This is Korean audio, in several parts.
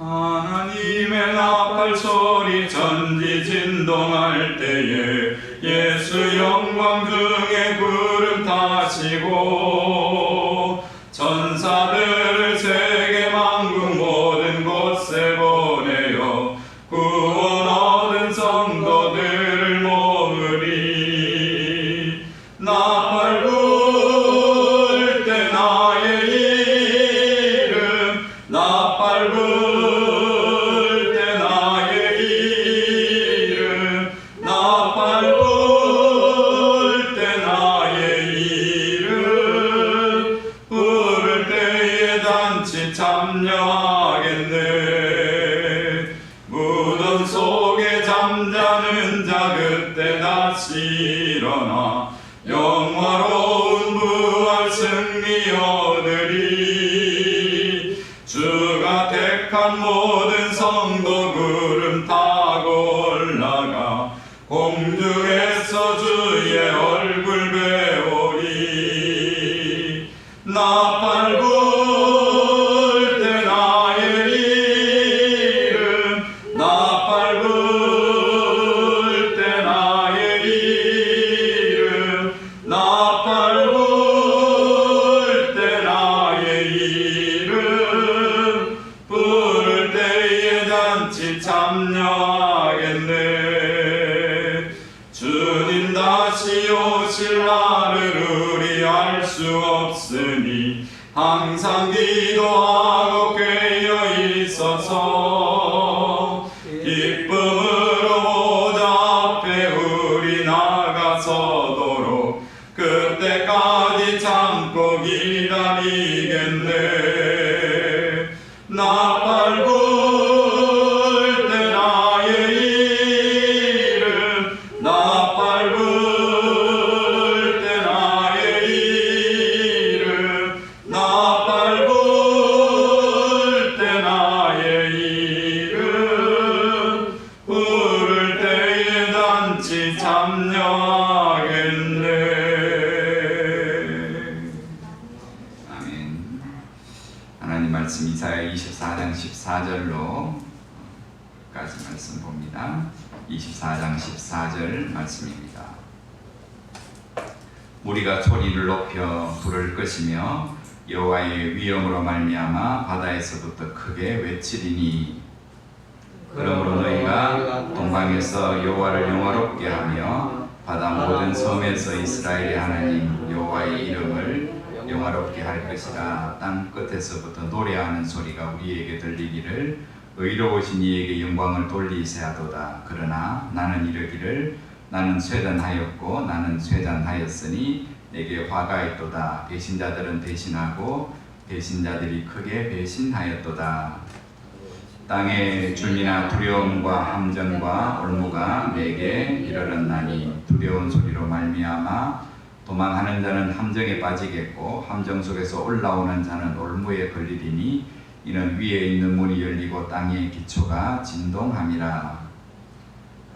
하나님의 나팔 소리 전지 진동할 때에 예수 영광 등에 구름 타시고 택한 모든 성도 없으니 항상 기도하고 깨어 있어서 말씀 이사야 24장 14절로 까지 말씀 봅니다. 24장 14절 말씀입니다. 우리가 소리를 높여 부를 것이며 여호와의 위엄으로 말미암아 바다에서부터 크게 외치리니 그러므로 너희가 동방에서 여호와를 영화롭게 하며 바다 모든 섬에서 이스라엘의 하나님 여호와의 이름을 영화롭게 할 것이라 땅 끝에서부터 노래하는 소리가 우리에게 들리기를 의로우신 이에게 영광을 돌리세 하도다. 그러나 나는 이르기를 나는 쇠단하였고 나는 쇠단하였으니 내게 화가 있도다. 배신자들은 배신하고 배신자들이 크게 배신하였도다. 땅의 주민아 두려움과 함정과 올무가 내게 이르렀나니 두려운 소리로 말미암아 도망하는 자는 함정에 빠지겠고 함정 속에서 올라오는 자는 올무에 걸리리니 이는 위에 있는 문이 열리고 땅의 기초가 진동함이라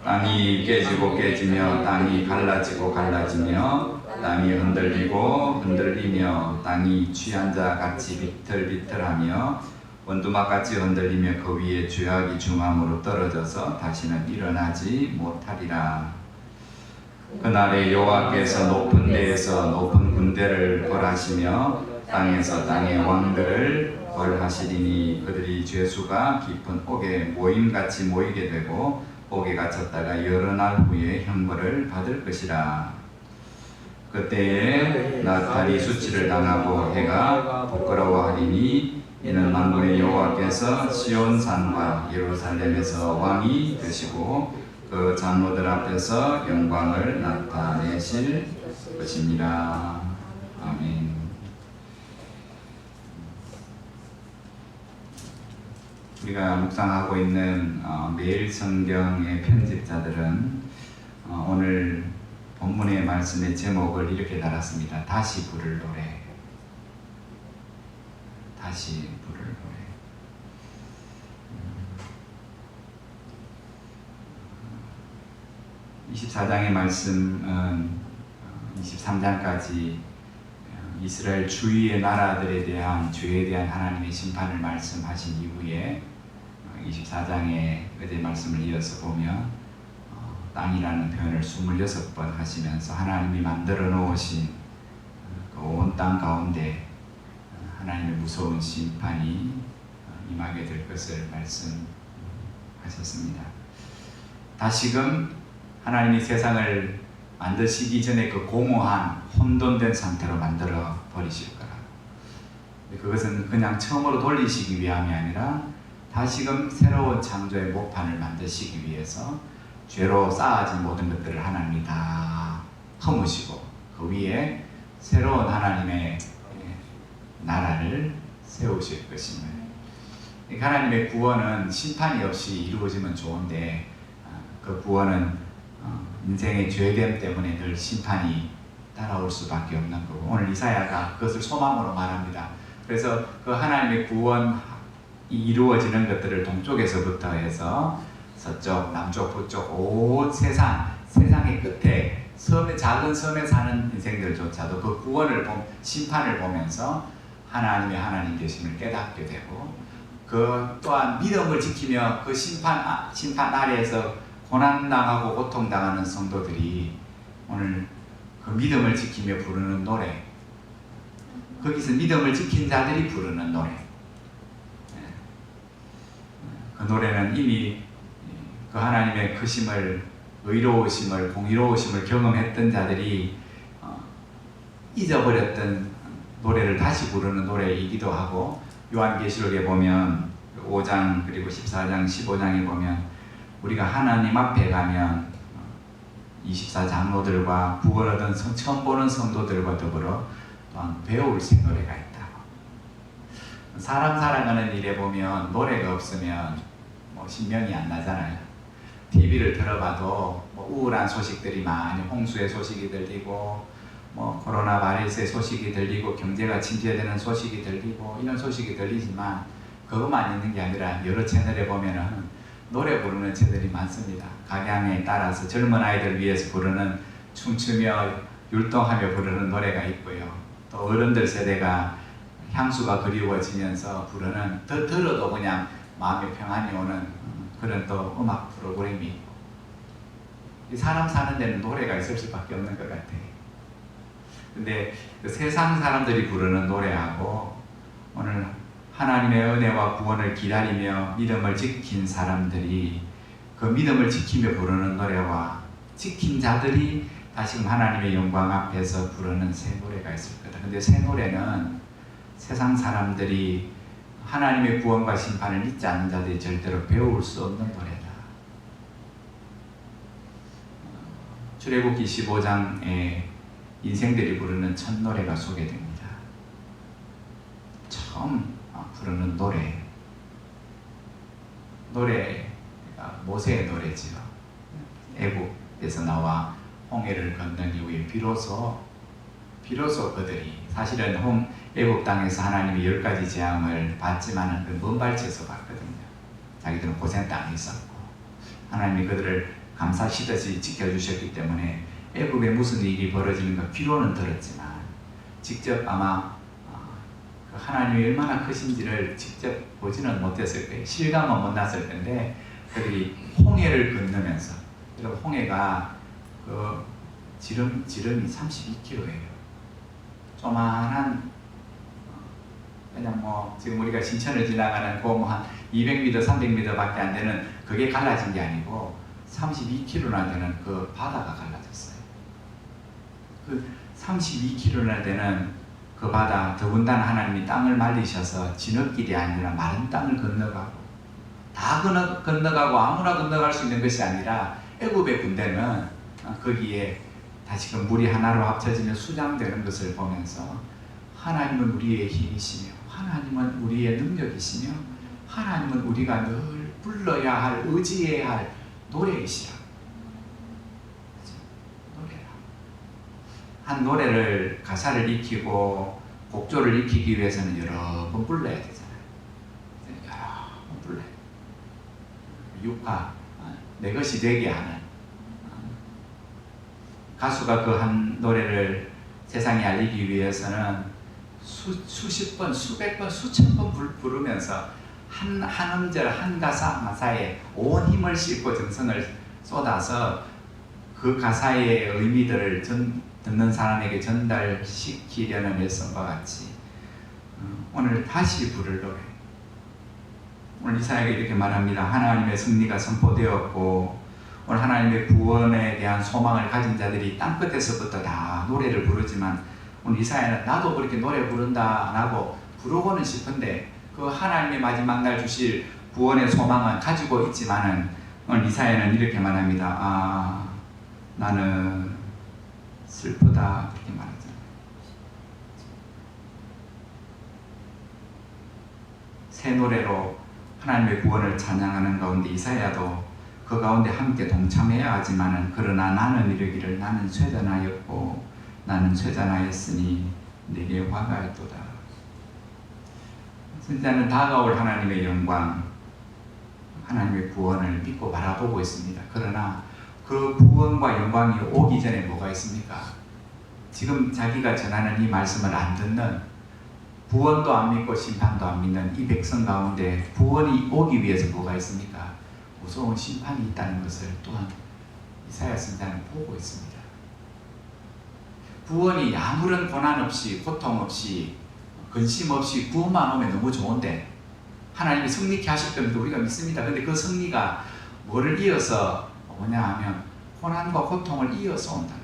땅이 깨지고 깨지며 땅이 갈라지고 갈라지며 땅이 흔들리고 흔들리며 땅이 취한 자 같이 비틀비틀하며 원두막같이 흔들리며 그 위에 죄악이 중함으로 떨어져서 다시는 일어나지 못하리라. 그날에 여호와께서 높은 데에서 높은 군대를 벌하시며 땅에서 땅의 왕들을 벌하시리니 그들이 죄수가 깊은 옥에 모임같이 모이게 되고 옥에 갇혔다가 여러 날 후에 형벌을 받을 것이라. 그때에 나탈이 수치를 당하고 해가 부끄러워하리니 이는 만군의 여호와께서 시온산과 예루살렘에서 왕이 되시고 그 장로들 앞에서 영광을 나타내실 것입니다. 아멘. 우리가 묵상하고 있는 어, 매일 성경의 편집자들은 어, 오늘 본문의 말씀의 제목을 이렇게 달았습니다. 다시 부를 노래. 다시 부를 노래. 24장의 말씀은 23장까지 이스라엘 주위의 나라들에 대한 죄에 대한 하나님의 심판을 말씀하신 이후에 24장의 어제 말씀을 이어서 보면 어, 땅이라는 표현을 26번 하시면서 하나님이 만들어 놓으신 그 온 땅 가운데 하나님의 무서운 심판이 어, 임하게 될 것을 말씀하셨습니다. 다시금 하나님이 세상을 만드시기 전에 그 공허한 혼돈된 상태로 만들어 버리실 거라. 그것은 그냥 처음으로 돌리시기 위함이 아니라 다시금 새로운 창조의 목판을 만드시기 위해서 죄로 쌓아진 모든 것들을 하나님이 다 허무시고 그 위에 새로운 하나님의 나라를 세우실 것임을. 하나님의 구원은 심판이 없이 이루어지면 좋은데 그 구원은 어, 인생의 죄됨 때문에 늘 심판이 따라올 수밖에 없는 거고 오늘 이사야가 그것을 소망으로 말합니다. 그래서 그 하나님의 구원이 이루어지는 것들을 동쪽에서부터 해서 서쪽, 남쪽, 북쪽 온 세상 세상의 끝에 섬에 작은 섬에 사는 인생들조차도 그 구원을 보, 심판을 보면서 하나님의 하나님 되심을 깨닫게 되고 그 또한 믿음을 지키며 그 심판 아, 심판 아래에서 고난 당하고 고통 당하는 성도들이 오늘 그 믿음을 지키며 부르는 노래 거기서 믿음을 지킨 자들이 부르는 노래. 그 노래는 이미 그 하나님의 크심을 의로우심을 공의로우심을 경험했던 자들이 어, 잊어버렸던 노래를 다시 부르는 노래이기도 하고 요한계시록에 보면 5장 그리고 14장 15장에 보면 우리가 하나님 앞에 가면 24장로들과 구원 얻은 성, 처음 보는 성도들과 더불어 또한 배울 새 노래가 있다. 사람 사랑하는 일에 보면 노래가 없으면 뭐 신명이 안 나잖아요. TV를 들어봐도 뭐 우울한 소식들이 많이 홍수의 소식이 들리고 뭐 코로나 바이러스의 소식이 들리고 경제가 침체되는 소식이 들리고 이런 소식이 들리지만 그것만 있는 게 아니라 여러 채널에 보면은 노래 부르는 채널이 많습니다. 각양에 따라서 젊은 아이들 위해서 부르는 춤추며 율동하며 부르는 노래가 있고요. 또 어른들 세대가 향수가 그리워지면서 부르는 더 들어도 그냥 마음의 평안이 오는 그런 또 음악 프로그램이 있고 이 사람 사는 데는 노래가 있을 수밖에 없는 것 같아요. 근데 그 세상 사람들이 부르는 노래하고 오늘 하나님의 은혜와 구원을 기다리며 믿음을 지킨 사람들이 그 믿음을 지키며 부르는 노래와 지킨 자들이 다시금 하나님의 영광 앞에서 부르는 새 노래가 있을 거다. 근데 새 노래는 세상 사람들이 하나님의 구원과 심판을 믿지 않는 자들이 절대로 배울 수 없는 노래다. 출애굽기 15장에 인생들이 부르는 첫 노래가 소개됩니다. 처음 부르는 노래. 노래가 모세의 노래지요. 애국에서 나와 홍해를 건넌 이후에 비로소 비로소 그들이 사실은 홍 애국 땅에서 하나님이 열 가지 재앙을 받지만은 그먼 발치에서 받거든요. 자기들은 고생 땅에 있었고 하나님이 그들을 감사시듯이 지켜주셨기 때문에 애국에 무슨 일이 벌어지는 가 귀로는 들었지만 직접 아마 그 하나님이 얼마나 크신지를 직접 보지는 못했을 거예요. 실감은 못 났을 텐데 그들이 홍해를 건너면서 여러분 홍해가 그 지름 지름이 32km예요. 조만한 어, 그냥 뭐 지금 우리가 신천을 지나가는 그뭐한 200m, 300m밖에 안 되는 그게 갈라진 게 아니고 32km나 되는 그 바다가 갈라졌어요. 그 32km나 되는 그 바다 더군다나 하나님이 땅을 말리셔서 진흙길이 아니라 마른 땅을 건너가고 다 건너, 건너가고 아무나 건너갈 수 있는 것이 아니라 애굽의 군대는 어, 거기에 다시금 물이 하나로 합쳐지면 수장되는 것을 보면서 하나님은 우리의 힘이시며 하나님은 우리의 능력이시며 하나님은 우리가 늘 불러야 할 의지해야 할 노래이시라 그죠? 노래라 한 노래를 가사를 익히고 곡조를 익히기 위해서는 여러 번 불러야 되잖아요 여러 번 불러야 돼요. 육화 어, 내 것이 되게 하는 어, 가수가 그 한 노래를 세상에 알리기 위해서는 수, 수십 번, 수백 번, 수천 번 불- 부르면서 한, 한 음절, 한 가사, 가사에 온 힘을 싣고 정성을 쏟아서 그 가사의 의미들을 전, 듣는 사람에게 전달시키려는 일성과 같이 어, 오늘 다시 부를 노래 오늘 이사야가 이렇게 말합니다. 하나님의 승리가 선포되었고 오늘 하나님의 구원에 대한 소망을 가진 자들이 땅 끝에서부터 다 노래를 부르지만 오늘 이사야는 나도 그렇게 노래 부른다라고 부르고는 싶은데 그 하나님의 마지막 날 주실 구원의 소망은 가지고 있지만은 오늘 이사야는 이렇게 말합니다. 아 나는 슬프다 그렇게 말하잖아요. 새 노래로 하나님의 구원을 찬양하는 가운데 이사야도 그 가운데 함께 동참해야 하지만은 그러나 나는 이르기를 나는 쇠잔하였고 나는 쇠잔하였으니 내게 화가 있도다. 선자는 다가올 하나님의 영광, 하나님의 구원을 믿고 바라보고 있습니다. 그러나 그 구원과 영광이 오기 전에 뭐가 있습니까? 지금 자기가 전하는 이 말씀을 안 듣는 구원도 안 믿고 심판도 안 믿는 이 백성 가운데 구원이 오기 위해서 뭐가 있습니까? 무서운 심판이 있다는 것을 또한 이사야 선자는 보고 있습니다. 구원이 아무런 고난 없이 고통 없이 근심 없이 구원만 오면 너무 좋은데 하나님이 승리케 하실 겁니다. 우리가 믿습니다. 근데 그 승리가 뭐를 이어서 뭐냐 하면 고난과 고통을 이어서 온다.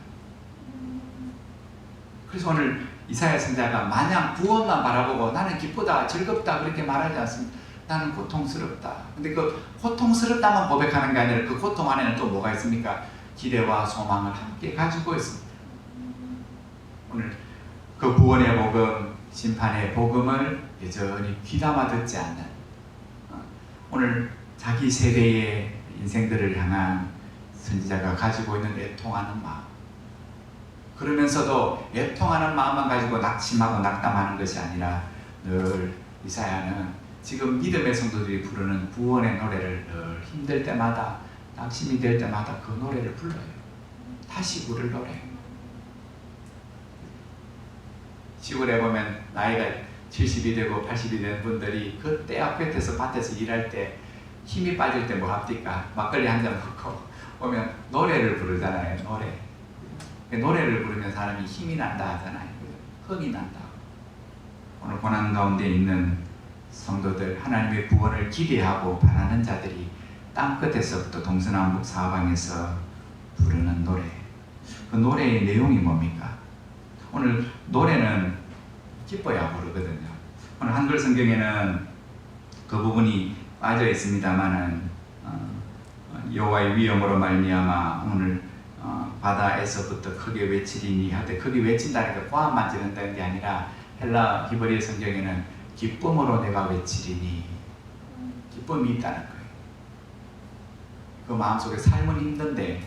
그래서 오늘 이사야 선자가 마냥 구원만 바라보고 나는 기쁘다, 즐겁다 그렇게 말하지 않습니다. 나는 고통스럽다. 근데 그 고통스럽다만 고백하는 게 아니라 그 고통 안에는 또 뭐가 있습니까? 기대와 소망을 함께 가지고 있습니다. 오늘 그 구원의 복음, 심판의 복음을 여전히 귀담아 듣지 않는 어, 오늘 자기 세대의 인생들을 향한 선지자가 가지고 있는 애통하는 마음 그러면서도 애통하는 마음만 가지고 낙심하고 낙담하는 것이 아니라 늘 이사야는 지금 믿음의 성도들이 부르는 구원의 노래를 늘 힘들 때마다 낙심이 될 때마다 그 노래를 불러요. 다시 부를 노래. 시골에 보면 나이가 70이 되고 80이 된 분들이 그때 앞에서 밭에서 일할 때 힘이 빠질 때 뭐 합니까? 막걸리 한 잔 먹고 오면 노래를 부르잖아요. 노래. 그 노래를 부르면 사람이 힘이 난다 하잖아요. 흥이 난다. 오늘 고난 가운데 있는 성도들 하나님의 구원을 기대하고 바라는 자들이 땅 끝에서부터 동서남북 사방에서 부르는 노래. 그 노래의 내용이 뭡니까? 오늘 노래는 기뻐야 부르거든요. 오늘 한글 성경에는 그 부분이 빠져 있습니다만은 어, 여호와의 위엄으로 말미암아 오늘 어, 바다에서부터 크게 외치리니 하되 크게 외친다는 게 포함만 지른다는 게 아니라 헬라 히브리 성경에는 기쁨으로 내가 외치리니 기쁨이 있다는 거예요. 그 마음속에 삶은 힘든데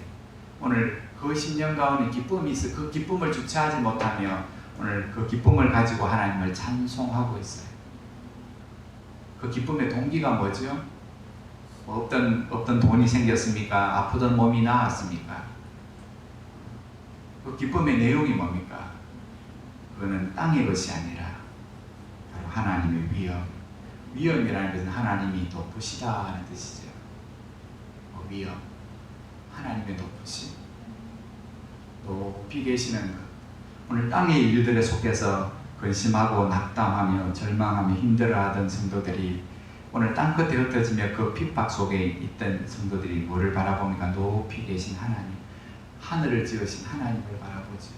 오늘 그 심령 가운데 기쁨이 있어 그 기쁨을 주체하지 못하며 오늘 그 기쁨을 가지고 하나님을 찬송하고 있어요. 그 기쁨의 동기가 뭐죠? 뭐 없던 없던 돈이 생겼습니까? 아프던 몸이 나았습니까? 그 기쁨의 내용이 뭡니까? 그거는 땅의 것이 아니라 바로 하나님의 위엄. 위엄이라는 것은 하나님이 높으시다 하는 뜻이죠. 뭐 위엄. 하나님의 높으심. 높 높이 계시는 것. 오늘 땅의 일들에 속해서 근심하고 낙담하며 절망하며 힘들어하던 성도들이 오늘 땅 끝에 흩어지며 그 핍박 속에 있던 성도들이 뭐를 바라보니까 높이 계신 하나님, 하늘을 지으신 하나님을 바라보죠.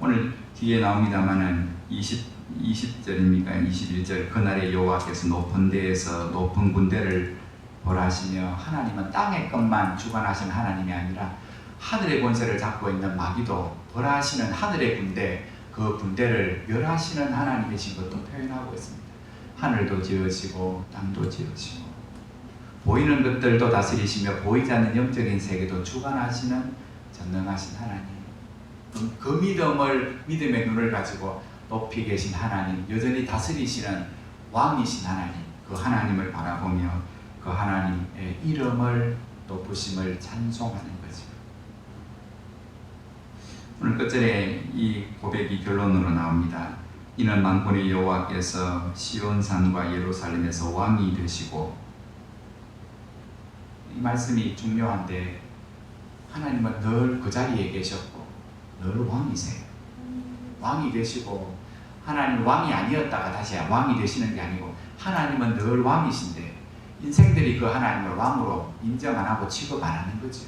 오늘 뒤에 나옵니다만은 20 20절입니까? 21절 그날의 여호와께서 높은 데에서 높은 군대를 벌하시며 하나님은 땅의 것만 주관하신 하나님이 아니라 하늘의 권세를 잡고 있는 마귀도 벌하시는 하늘의 군대 그 군대를 멸하시는 하나님이신 것도 표현하고 있습니다. 하늘도 지으시고 땅도 지으시고 보이는 것들도 다스리시며 보이지 않는 영적인 세계도 주관하시는 전능하신 하나님. 그- 그 믿음을 믿음의 눈을 가지고 높이 계신 하나님, 여전히 다스리시는 왕이신 하나님, 그 하나님을 바라보며 그 하나님의 이름을 높으심을 찬송하는 거죠. 오늘 끝절에 이 고백이 결론으로 나옵니다. 이는 만군의 여호와께서 시온 산과 예루살렘에서 왕이 되시고 이 말씀이 중요한데 하나님은 늘 그 자리에 계셨고 늘 왕이세요. 왕이 되시고 하나님 왕이 아니었다가 다시 왕이 되시는 게 아니고 하나님은 늘 왕이신데 인생들이 그 하나님을 왕으로 인정 안 하고 취급 안 하는 거죠.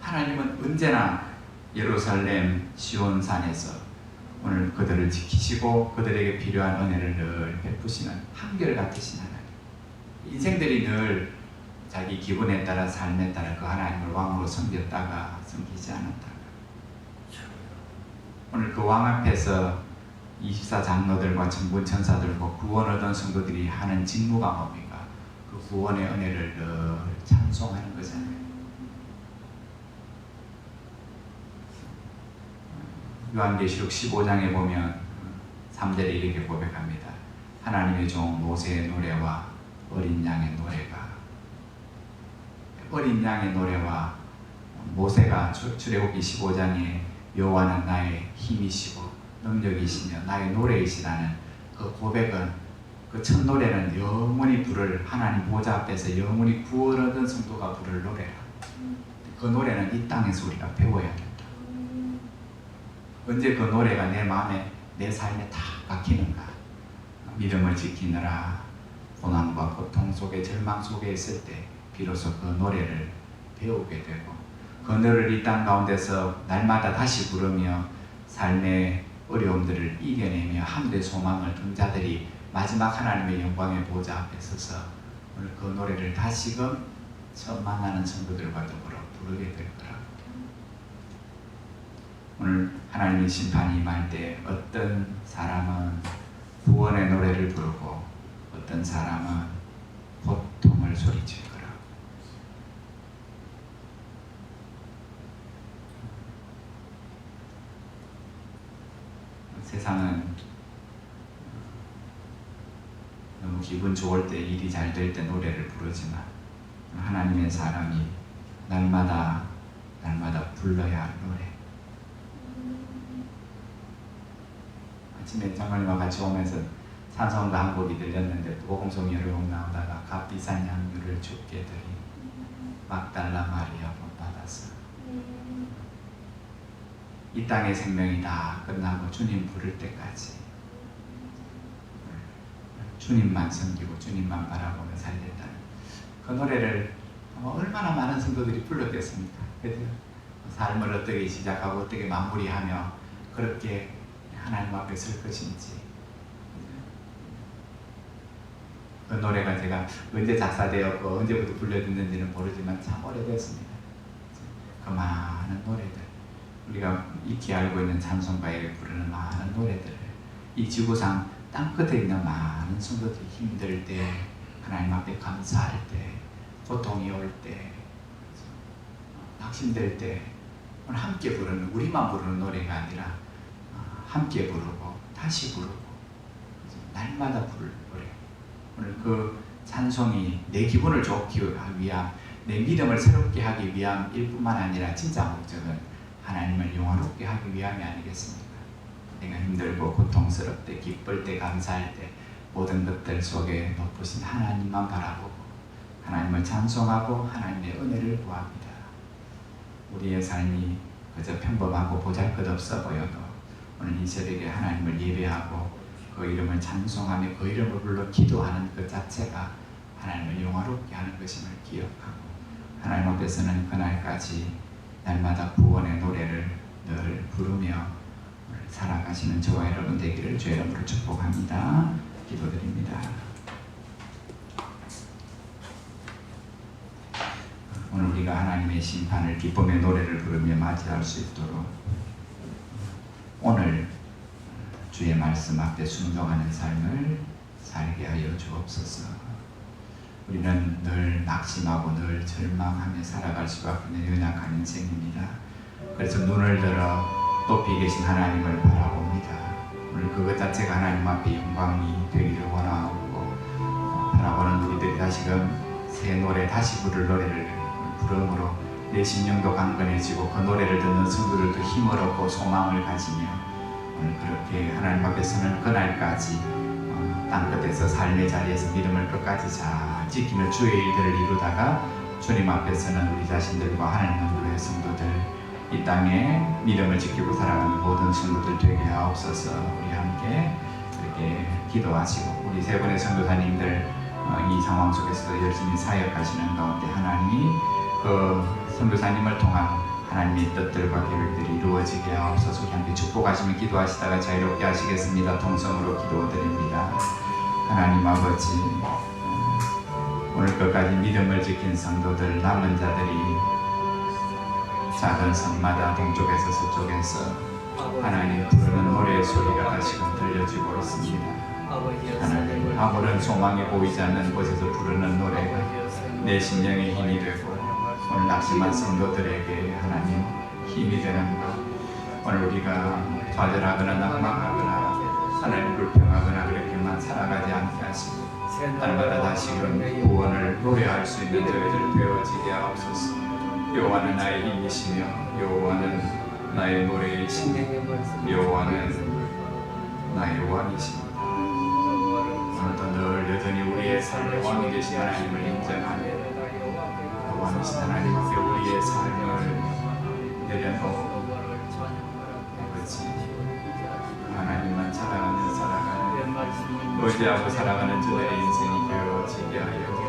하나님은 언제나 예루살렘 시온산에서 오늘 그들을 지키시고 그들에게 필요한 은혜를 늘 베푸시는 한결 같으신 하나님. 인생들이 늘 자기 기분에 따라 삶에 따라 그 하나님을 왕으로 섬겼다가 섬기지 않았다가 오늘 그 왕 앞에서 24장로들과 천군 천사들과 구원 얻은 성도들이 하는 직무가 뭡니까? 그 구원의 은혜를 늘 찬송하는 거잖아요. 요한계시록 15장에 보면 3절에 이렇게 고백합니다. 하나님의 종 모세의 노래와 어린 양의 노래가 어린 양의 노래와 모세가 출- 출애굽기 15장에 여호와는 나의 힘이시고 능력이시며 나의 노래이시라는 그 고백은 그 첫 노래는 영원히 부를 하나님 보좌 앞에서 영원히 구원 얻은 성도가 부를 노래라. 그 노래는 이 땅에서 우리가 배워야 된다. 언제 그 노래가 내 마음에 내 삶에 다 박히는가? 믿음을 지키느라 고난과 고통 속에 절망 속에 있을 때 비로소 그 노래를 배우게 되고 그 노래를 이 땅 가운데서 날마다 다시 부르며 삶의 어려움들을 이겨내며 하늘의 소망을 둔 자들이 마지막 하나님의 영광의 보좌 앞에 서서 오늘 그 노래를 다시금 처음 만나는 성도들과 더불어 부르게 될 거라. 오늘 하나님의 심판이 임할 때 어떤 사람은 구원의 노래를 부르고 어떤 사람은 고통을 소리칠 거라. 세상은 너무 기분 좋을 때 일이 잘 될 때 노래를 부르지만 하나님의 사람이 날마다 날마다 불러야 할 노래. 아침에 장로님과 같이 오면서 찬송가 한 곡이 들렸는데 곡 나오다가 값비싼 향유를 주께 드린 막달라 마리아 못 받았어. 이 땅의 생명이 다 끝나고 주님 부를 때까지 주님만 섬기고 주님만 바라보며 살겠다는 그 노래를 얼마나 많은 성도들이 불렀겠습니까? 그죠? 삶을 어떻게 시작하고 어떻게 마무리하며 그렇게 하나님 앞에 설 것인지. 그 노래가 제가 언제 작사되었고 언제부터 불려듣는지는 모르지만 참 오래됐습니다. 그 많은 노래들. 우리가 익히 알고 있는 찬송가에 부르는 많은 노래들을 이 지구상 땅 끝에 있는 많은 성도들이 힘들 때 하나님 앞에 감사할 때 고통이 올 때 낙심될 때 함께 부르는 우리만 부르는 노래가 아니라 어, 함께 부르고 다시 부르고 날마다 부를 노래 오늘 그 찬송이 내 기분을 좋게 하기 위함 내 믿음을 새롭게 하기 위함일 뿐만 아니라 진짜 목적은 하나님을 영화롭게 하기 위함이 아니겠습니까? 내가 힘들고 고통스럽 때 기쁠 때 감사할 때 모든 것들 속에 높으신 하나님만 바라보고 하나님을 찬송하고 하나님의 은혜를 구합니다. 우리의 삶이 그저 평범하고 보잘것없어 보여도 오늘 이 새벽에 하나님을 예배하고 그 이름을 찬송하며 그 이름을 불러 기도하는 그 자체가 하나님을 영화롭게 하는 것임을 기억하고 하나님 앞에서는 그날까지 날마다 구원의 노래를 늘 부르며 살아가시는 저와 여러분 되기를 주의 이름으로 축복합니다. 기도드립니다. 오늘 우리가 하나님의 심판을 기쁨의 노래를 부르며 맞이할 수 있도록 오늘 주의 말씀 앞에 순종하는 삶을 살게 하여 주옵소서. 우리는 늘 낙심하고 늘 절망하며 살아갈 수밖에 없는 연약한 인생입니다. 그래서 눈을 들어 높이 계신 하나님을 바라봅니다. 오늘 그것 자체가 하나님 앞에 영광이 되기를 원하고 어, 바라보는 우리들이 다시금 새 노래 다시 부를 노래를 부름으로 내 심령도 강건해지고 그 노래를 듣는 성도들도 힘을 얻고 소망을 가지며 오늘 그렇게 하나님 앞에서는 그날까지 어, 땅끝에서 삶의 자리에서 믿음을 끝까지 잘 지키며 주의 일들을 이루다가 주님 앞에서는 우리 자신들과 하나님 남부의 성도들 이 땅에 믿음을 지키고 살아가는 모든 성도들 되게 하옵소서. 우리 함께 이렇게 기도하시고 우리 세 분의 성도사님들 어, 이 상황 속에서도 열심히 사역하시는 가운데 하나님이 그 선교사님을 통한 하나님의 뜻들과 계획들이 이루어지게 하옵소서 함께 축복하시며 기도하시다가 자유롭게 하시겠습니다. 통성으로 기도드립니다. 하나님 아버지 음, 오늘 끝까지 믿음을 지킨 성도들 남은 자들이 작은 성마다 동쪽에서 서쪽에서 하나님 부르는 노래의 소리가 다시금 들려지고 있습니다. 하나님 아무런 소망이 보이지 않는 곳에서 부르는 노래가 내 심령의 힘이 되고 오늘 낙심한 성도들에게 하나님 힘이 되는 것. 오늘 우리가 좌절하거나 낙망하거나 하나님 불평하거나 그렇게만 살아가지 않게 하시고 날마다 다시금 구원을 노래할 수 있는 저희들 되어지게 하옵소서. 여호와는 나의 힘이시며 여호와는 나의 노래이시며 여호와는 나의 왕이십니다. 오늘도 늘 여전히 우리의 삶의 왕이 되신 하나님을 인정하며 그 왕이신 하나님 앞에 우리의 삶을 내려놓고 아버지 하나님만 살아가며 살아가는 의지하고 살아가는 저들의 인생이 되어지게 하여